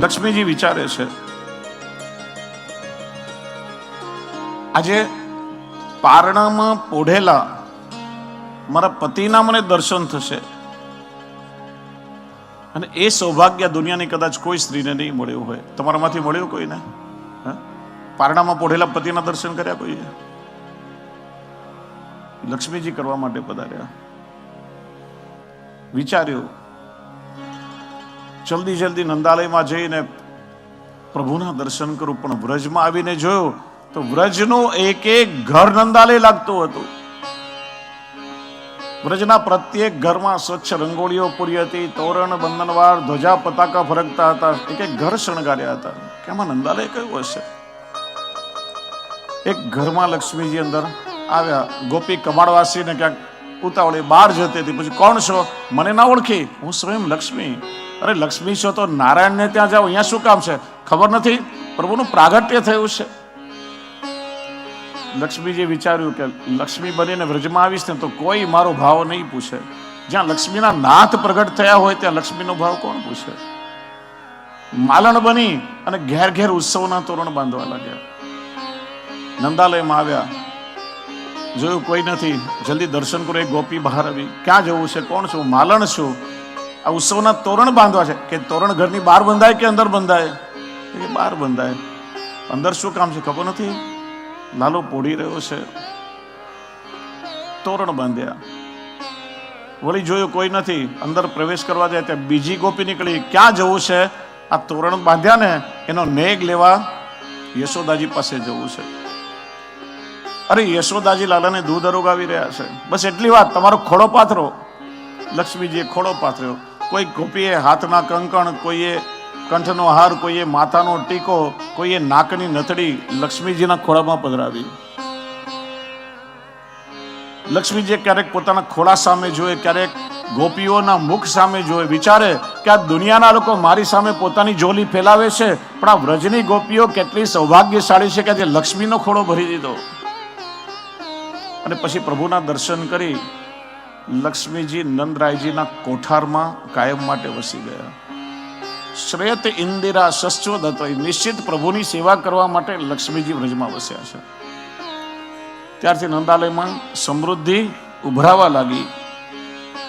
લક્ષ્મીજી વિચારે છે, આજે પારણામાં પોઢેલા મારા પતિના મને દર્શન થશે અને એ સૌભાગ્ય દુનિયાની કદાચ કોઈ સ્ત્રીને નહીં મળ્યું હોય. તમારામાંથી મળ્યું કોઈને? પારણામાં પોઢેલા પતિના દર્શન કર્યા કોઈએ? લક્ષ્મીજી કરવા માટે પધાર્યા. વિચાર્યું જલ્દી જલ્દી નંદાલયમાં જઈને પ્રભુના દર્શન કરું. પણ વ્રજમાં આવીને જોયું તો વ્રજનું એક એક ઘર નંદાલય લાગતું હતું. વ્રજના પ્રત્યેક ઘરમાં સ્વચ્છ રંગોળીઓ પૂરી હતી. તોરણ, બંધનવાર, ધ્વજા, પતાકા ફરકતા હતા. એક એક ઘર શણગાર્યા હતા. કે નંદાલય કયું હશે? એક ઘરમાં લક્ષ્મીજી અંદર આવ્યા. ગોપી કમાડવાસીને ક્યાંક ઉતાવળે બહાર જતી હતી. પછી, કોણ છો? મને ના ઓળખી. હું સ્વયં લક્ષ્મી. અરે લક્ષ્મી છો તો નારાયણને ત્યાં જાઓ? અહીંયા શું કામ છે? ખબર નથી? પ્રભુનું પ્રાગટ્ય થયું છે. લક્ષ્મીજી વિચાર્યું કે લક્ષ્મી બનીને વ્રજમાં આવીશ ને તો કોઈ મારો ભાવ નહીં પૂછે. જ્યાં લક્ષ્મીના નાથ પ્રગટ થયા હોય, ત્યાં લક્ષ્મીનો ભાવ કોણ પૂછે? માલણ બની અને ઘેર ઘેર ઉત્સવના તોરણ બાંધવા લાગ્યા. નંદાલયમાં આવ્યા. જોયું કોઈ નથી? જલ્દી દર્શન કરો, એક ગોપી બહાર આવી. ક્યાં જવું છે? કોણ છું? માલણ છું. આ ઉત્સવના તોરણ બાંધવા છે. કે તોરણ ઘરની બહાર બંધાય કે અંદર બંધાય? કે બહાર બંધાય. અંદર શું કામ છે ખબર નથી? લાલો પોડી રહ્યો છે. તોરણ બાંધ્યા. વળી જોયું કોઈ નથી. અંદર પ્રવેશ કરવા જાય ત્યાં બીજી ગોપી નીકળી. ક્યાં જવું છે? આ તોરણ બાંધ્યા ને એનો નેગ લેવા યશોદાજી પાસે જવું છે. અરે યશોદાજી લાલાને દૂધ અરોગાવી રહ્યા છે. બસ એટલી વાત. તમારો ખોડો પાથરો. લક્ષ્મીજીએ ખોડો પાથર્યો. કોઈ ગોપીએ હાથના કંકણ, કોઈએ કંઠનો હાર, કોઈએ માથાનો ટીકો, કોઈએ નાકની નથડી લક્ષ્મીજીના ખોળામાં પધરાવી. લક્ષ્મીજીએ ક્યારેક પોતાના ખોળા સામે જોએ ક્યારેક ગોપીઓના મુખ સામે જોએ વિચારે કે આ દુનિયાના લોકો મારી સામે પોતાની જોલી ફેલાવે છે, પણ આ વ્રજની ગોપીઓ કેટલી સૌભાગ્યશાળી છે કે આજે લક્ષ્મીનો ખોળો ભરી દીધો. અને પછી પ્રભુના દર્શન કરી લક્ષ્મીજી નંદરાયજીના કોઠારમાં કાયમ માટે વસી ગયા. શ્રેત ઇન્દિરા શસ્વત હતો નિશ્ચિત પ્રભુની સેવા કરવા માટે લક્ષ્મીજી વ્રજમાં વસ્યા છે. ત્યારથી નંદાલયમાં સમૃદ્ધિ ઉભરાવા લાગી.